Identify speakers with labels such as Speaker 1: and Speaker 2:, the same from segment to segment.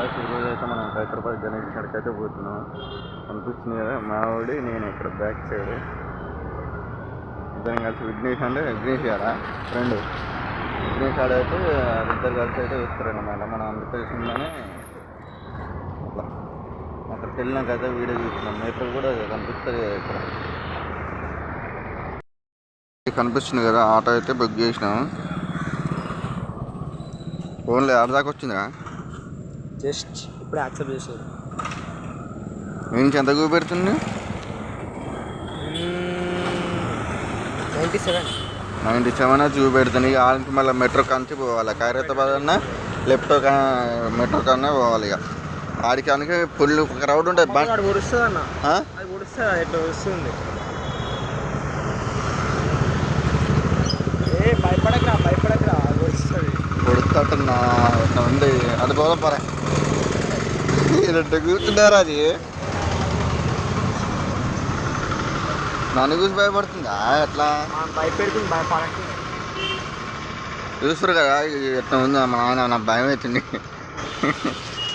Speaker 1: Guys ఈరోజు అయితే మనం హైదరాబాద్ గణేష్ కాడికి అయితే పోతున్నాం. అనిపిస్తుంది కదా మావిడి నేను ఇక్కడ బ్యాక్ సైడ్ ఇద్దరం కలిసి విఘ్నేష్ అంటే విఘ్నేష్ గారా? ఫ్రెండ్. విఘ్నేష్ కాడ అయితే ఇద్దరు కలిసి అయితే వస్తారన్నమాట. మన అందుకోసంగానే అట్లా. అక్కడికి వెళ్ళినాక అయితే వీడియో చూస్తున్నాం. మీటర్ కూడా కనిపిస్తుంది కదా ఇక్కడ కనిపిస్తుంది కదా ఆటో అయితే బుక్ చేసినాం. ఫోన్లో ఆడదాకా వచ్చిందా
Speaker 2: జస్ట్ ఇప్పుడే యాక్సెప్ట్ చేశారు.
Speaker 1: నుంచి ఎంత చూపెడుతుంది?
Speaker 2: Ninety seven.
Speaker 1: నైంటీ సెవెన్ చూపెడుతుంది. ఇక ఆడికి మళ్ళీ మెట్రో కాంచి పోవాలి. ఖైరతాబాద్ అన్న లెఫ్ట్ మెట్రో కన్నా పోవాలి ఇక. ఆడికి అందుకే ఫుల్ క్రౌడ్ ఉంటుంది.
Speaker 2: పొడుస్తుంది అన్న? పొడుస్తుంది? ఎట్లా వస్తుంది ఏ భయపడకరా భయపడకరా
Speaker 1: కొడుతుంటున్నా ఉంది. అది పోదాం పరే రెండు కూర్చున్నారు అది. నన్ను చూసి భయపడుతుందా? ఎట్లా?
Speaker 2: భయపెడుతుంది భయపడక
Speaker 1: చూస్తారు కదా ఎట్లా ఉంది మా నాయన నాకు భయం అవుతుంది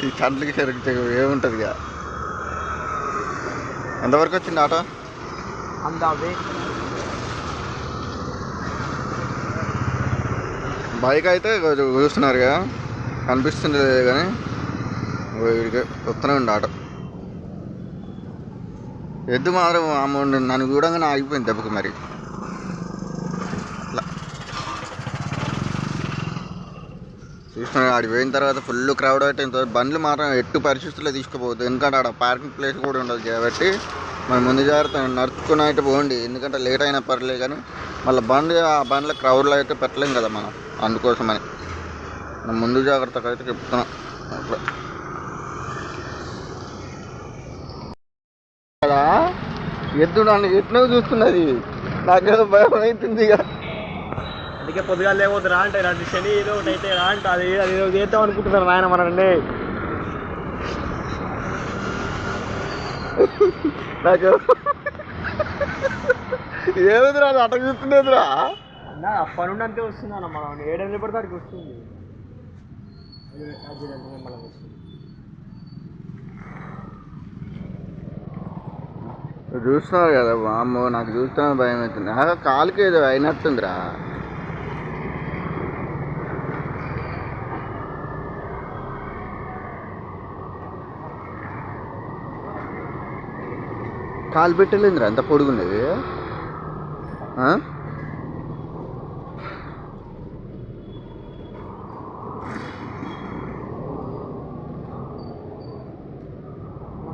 Speaker 1: ఈ కంట్లకి సరిగ్గా ఏముంటుంది ఇక. ఎంతవరకు వచ్చింది ఆటో?
Speaker 2: అంత
Speaker 1: బైక్ అయితే చూస్తున్నారు కదా. కనిపిస్తుంది కానీ. వీడికి వస్తూనే ఉండి ఆటో. ఎద్దు మాత్రం అమౌంట్ నన్ను చూడంగానే ఆగిపోయింది దెబ్బకి మరి. అట్లా ఆడి పోయిన తర్వాత ఫుల్ క్రౌడ్ అయితే బండ్లు మాత్రం ఎట్టు పరిస్థితుల్లో తీసుకుపోవద్దు. ఎందుకంటే ఆడ పార్కింగ్ ప్లేస్ కూడా ఉండదు కాబట్టి మనం ముందు జాగ్రత్త నడుచుకుని అయితే పోండి. ఎందుకంటే లేట్ అయినా పర్లేదు కానీ మళ్ళీ బండ్లు ఆ బండ్ల క్రౌడ్లో అయితే పెట్టలేం కదా మనం. అందుకోసమని. మనం ముందు జాగ్రత్తగా అయితే చెప్తున్నాం కదా ఎద్దు నన్ను ఎట్లా చూస్తున్నది. నాకేదో భయం అవుతుంది ఇక.
Speaker 2: అందుకే పొద్దుగా లేకపోతే రా అంటే ఇలాంటి శని ఏదో ఒకటి అయితే రా అంటే అది అది ఏదో చేద్దాం అనుకుంటున్నారు నాయన మనల్ని.
Speaker 1: నాకు ఏమిదిరా అట్ట చూస్తున్నదిరా
Speaker 2: అన్న అప్పటి నుండి అంతే వస్తుంది అన్న మనం ఏడెనిమిది పడితే అక్కడికి వస్తుంది. మనకు వస్తుంది.
Speaker 1: చూస్తున్నావు కదా వామ్మో నాకు చూస్తున్నా భయం అవుతుంది ఆ కాలుకి ఏదో అయినట్టుందిరా. కాలు పెట్టలేదురా అంత పొడుగుండేది? ఆ?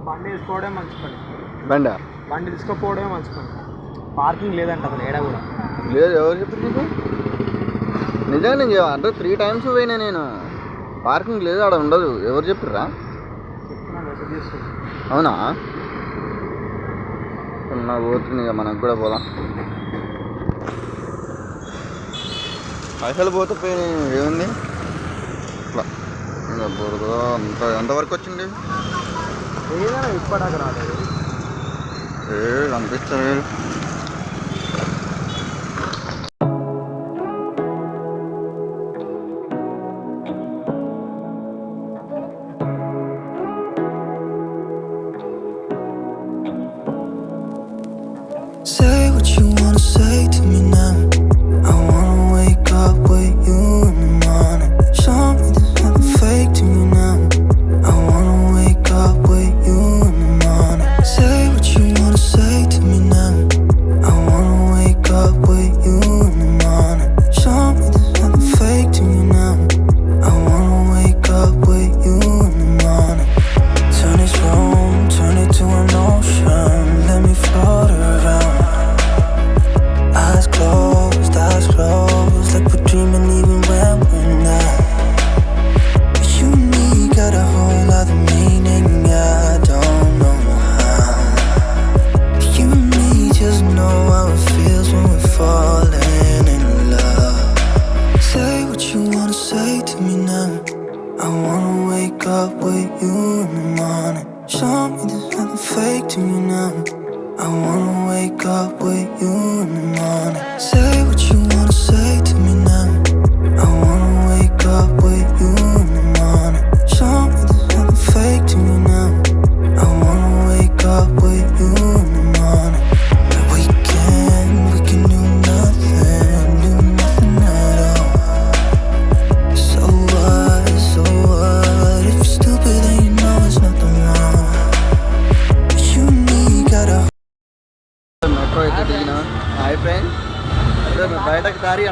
Speaker 2: బండి తీసుకోవడమే మంచి పని
Speaker 1: బండా?
Speaker 2: బండి తీసుకోపోవడమే మంచి పని పార్కింగ్ లేదంట అసలు ఏడ కూడా.
Speaker 1: లేదు ఎవరు చెప్పారు నీకు? నిజంగా నేను అంటే త్రీ టైమ్స్ పోయినా నేను. పార్కింగ్ లేదు ఆడ ఉండదు. ఎవరు
Speaker 2: చేస్తుంది
Speaker 1: అవునా? నా పోతుంది ఇక మనకు కూడా పోదాం. పైసలు పోతే పోయి ఏముంది? ఇట్లా. అంత ఎంతవరకు వచ్చింది?
Speaker 2: ఇప్పటిదాకా రాలేదు.
Speaker 1: ఏ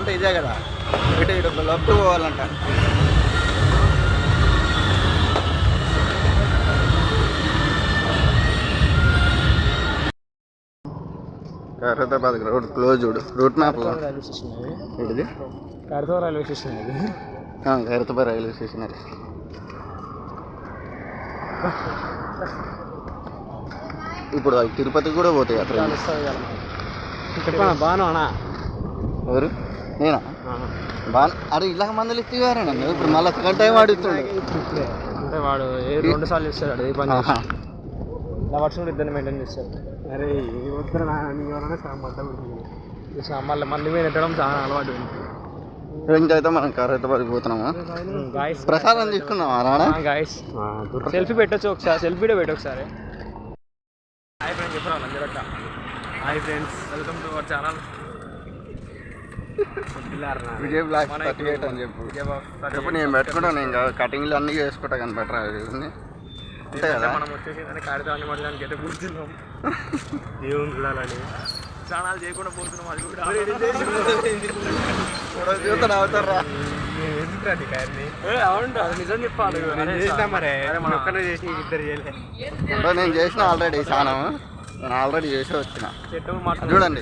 Speaker 1: పోవాలంటే ఇదే కదా. ఇటు ఇటు left పోవాలంట. Khairatabad road close route map
Speaker 2: railway station అది.
Speaker 1: ఇది
Speaker 2: కడతో railway station
Speaker 1: Khairatabad railway station అది. ఇప్పుడు తిరుపతికి కూడా పోతాయి అట్లా
Speaker 2: చెప్పా బాను అన్నా
Speaker 1: ఎవరు? నేనా? బాగా అరే ఇలా మందులు ఇస్తేవారా నన్ను. ఇప్పుడు మళ్ళీ సెకండ్ టైం అడుగుతుండే
Speaker 2: అంటే వాడు ఏ రెండు సార్లు చేస్తాడు ఏ పని
Speaker 1: ఆహా.
Speaker 2: లవర్స్ కూడా ఇద్దరు మెయింటైన్ చేస్తారు అరే వద్దరు మళ్ళీ మళ్ళీ మీద పెట్టడం చాలా అలవాటు
Speaker 1: ఇంకైతే మనం ఖైరతాబాద్ పోతున్నాము
Speaker 2: గాయస్.
Speaker 1: ప్రసాదం తీసుకున్నావా రానా?
Speaker 2: గాయస్. సెల్ఫీ పెట్టొచ్చు ఒకసారి సెల్ఫీ వీడియో పెట్టు ఒకసారి. హాయ్ ఫ్రెండ్స్ చెప్పరా hi friends welcome to our channel.
Speaker 1: Vijay block thirty eight అని చెప్పు. చెప్పు నేను పెట్టుకుంటాను ఇంకా కటింగ్లు అన్నీ చేసుకుంటా కానీ బెటర్ అంతే కదా?
Speaker 2: మనం వచ్చేసి దాన్ని కాడితో అన్ని మళ్ళీ అయితే కూర్చున్నాం దేవుని చూడాలని స్నానాలు చేయకుండా పోతున్నాం అది కూడా.
Speaker 1: చూస్తాను అవుతారా
Speaker 2: ఏ, అవును అది నిజం చెప్పాలి అరే, మన ఒక్కనే చేసి ఇద్దరు చేయలే.
Speaker 1: అంటే నేను చేసిన ఆల్రెడీ స్నానం. నేను ఆల్రెడీ చేసి వచ్చిన. చూడండి.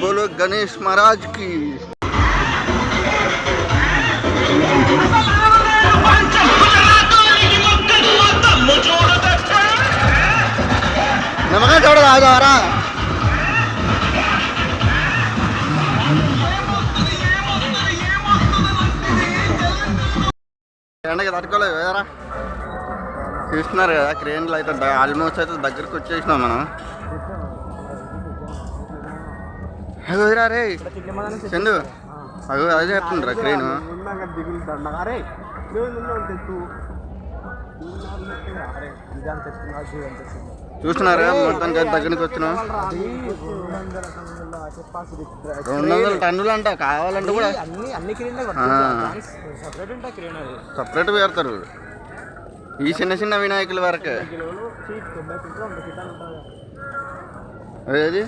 Speaker 1: బోలో గణేష్ మహారాజ్కి నమ్మకం చూడదు ఆదారా ఎండకి తట్టుకోలేదు కదరా చూస్తున్నారు కదా క్రేన్లు అయితే ఆల్మోస్ట్ అయితే దగ్గరకు వచ్చేసినాం మనం. అగో రా. రే చందు. అగో అదే చెప్తుండ్రా
Speaker 2: తెచ్చుకున్నా
Speaker 1: చూస్తున్నారా? మొత్తం దగ్గరికి వచ్చినాం రెండు వందల టన్నులు అంట కావాలంటే కూడా.
Speaker 2: అది.
Speaker 1: సపరేట్ పెడతారు. ఈ చిన్న చిన్న వినాయకుల వరకే. అదేది?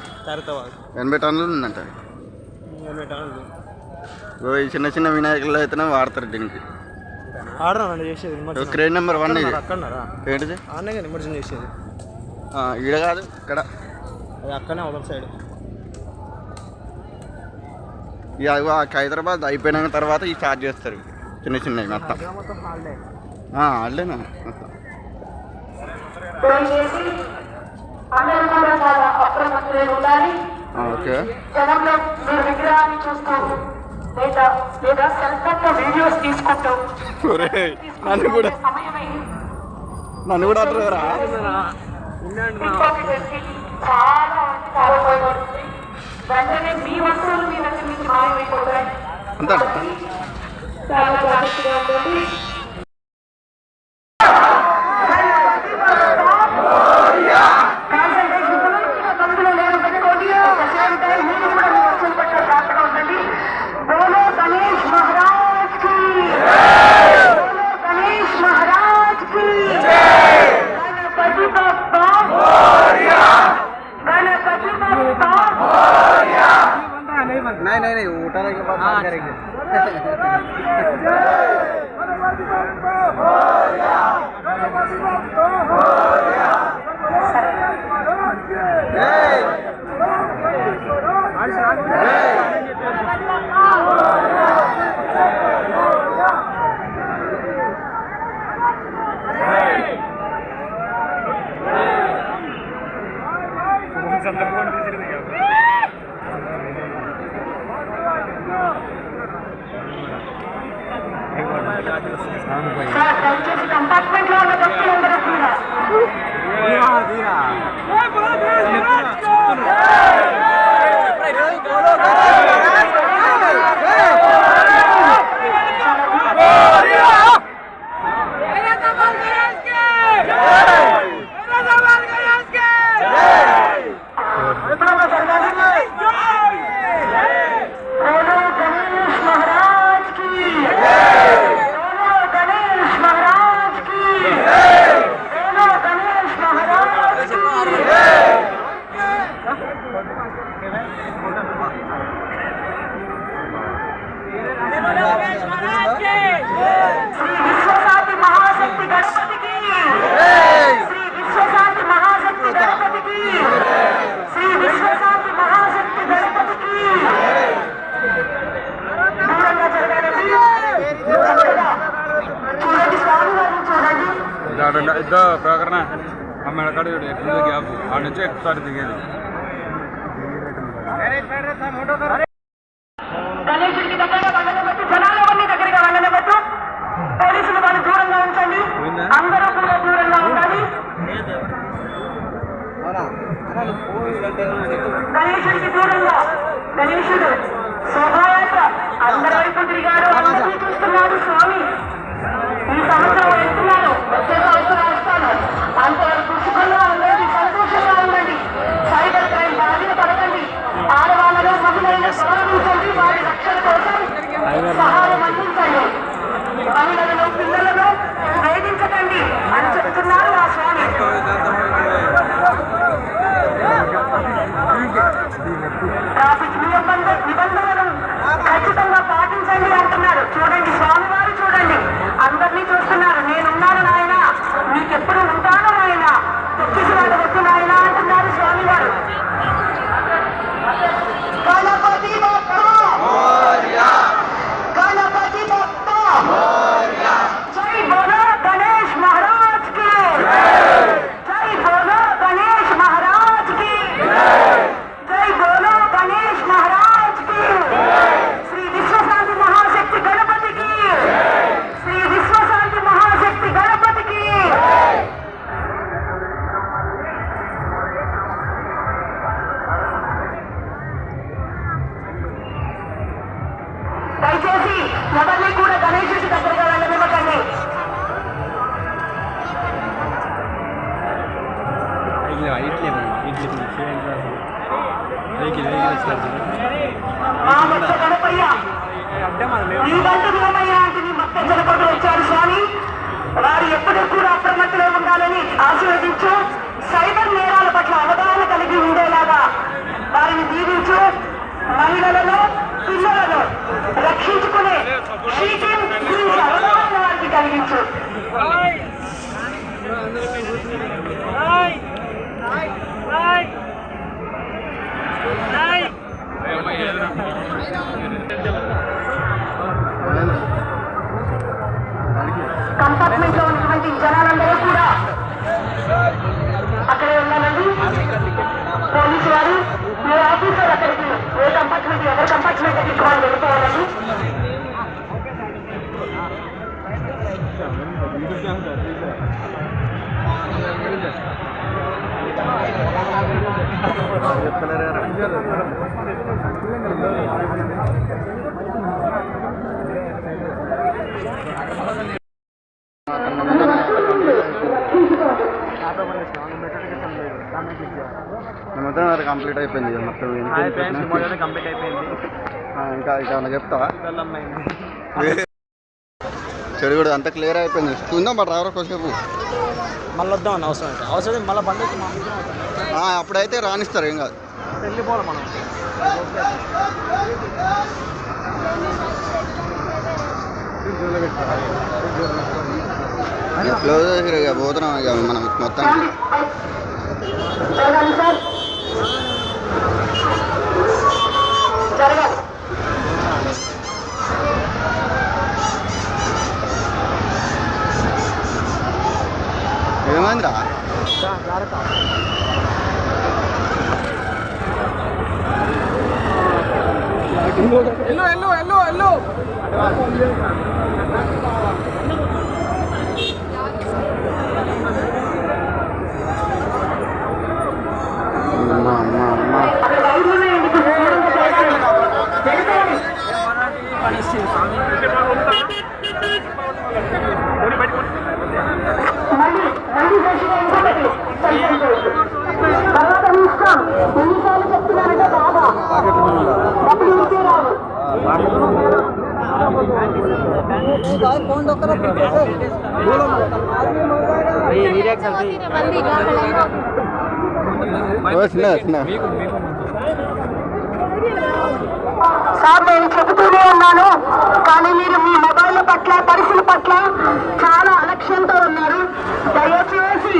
Speaker 1: ఎనభై టన్నులు ఉందంట.
Speaker 2: ఎనభై టన్నులు.
Speaker 1: ఈ చిన్న చిన్న వినాయకులు అయితేనే వాడతారు దీనికి. క్రేన్ నెంబర్ వన్ ఇది. ఏంటిది?
Speaker 2: నిమజ్జనం చేసేది.
Speaker 1: ఆ, ఈడ కాదు ఇక్కడ.
Speaker 2: అది అక్కడనే అవతల సైడ్.
Speaker 1: ఇక హైదరాబాద్ అయిపోయిన తర్వాత ఈ స్టార్ట్ చేస్తారు. చిన్న చిన్నవి మొత్తం.
Speaker 2: మొత్తం హాలిడే.
Speaker 1: అల్లేనా
Speaker 3: దయచేసి అందరూ కూడా చాలా అప్రమత్తులై ఉండాలి జనంలో మీరు విగ్రహాన్ని చూస్తూ లేదా లేదా సెల్ ఫోన్ వీడియోస్ తీసుకుంటూ
Speaker 1: నన్ను కూడా నన్ను కూడా అంటారా
Speaker 3: ఇంకోటి వ్యక్తి చాలా చాలా వెంటనే మీ వస్తువులు మీ దగ్గర నుంచి మాయమైపోతాయి చాలా జాగ్రత్తగా ఉండండి
Speaker 4: ఎక్కుతారు దిగేది.
Speaker 3: పోలీసులు వాళ్ళు దూరంగా ఉంచండి. అందరూ కూడా దూరంగా ఉండాలి. గణేశుడికి దూరంగా గణేశుడు శోభాయాత్ర. అందరి వైపు తిరిగారు అందరినీ చూస్తున్నారు స్వామి. ఎవరిని కూడా గణేశుడి దగ్గరగా వెళ్ళనివ్వకండి. మా భక్త గణపయ్య. అంటే వచ్చారు స్వామి. వారు ఎప్పుడూ కూడా అప్రమత్తలో ఉండాలని ఆశీర్వదించు. సైబర్ నేరాల పట్ల అవగాహన కలిగి ఉండేలాగా వారిని దీవించు. మహిళలను పిల్లలను
Speaker 1: మొత్తం కంప్లీట్ అయిపోయింది మొత్తం
Speaker 2: కంప్లీట్ అయిపోయింది.
Speaker 1: ఇంకా ఇంకా చెప్తావా? చెడు కూడా అంత క్లియర్ అయిపోయింది. ఉందా మా డ్రైవర్ కొంచెంసేపు
Speaker 2: మళ్ళీ వద్దాం అన్న అవసరం అయితే అవసరం మళ్ళీ బండి
Speaker 1: అప్పుడైతే రానిస్తారు ఏం కాదు.
Speaker 2: వెళ్ళిపోవాలి మనం.
Speaker 1: ఇక క్లోజ్ ఇక పోతున్నాం ఇక మనం మొత్తం
Speaker 3: జరగాలి
Speaker 1: ఏమైందిరా
Speaker 2: ఎల్లు ఎల్లు ఎల్లు ఎల్లు
Speaker 3: sir నేను చెబుతూనే ఉన్నాను కానీ మీరు మీ మొబైల్ పట్ల పరిస్థితుల పట్ల చాలా అలక్ష్యంతో ఉన్నారు. దయచేసి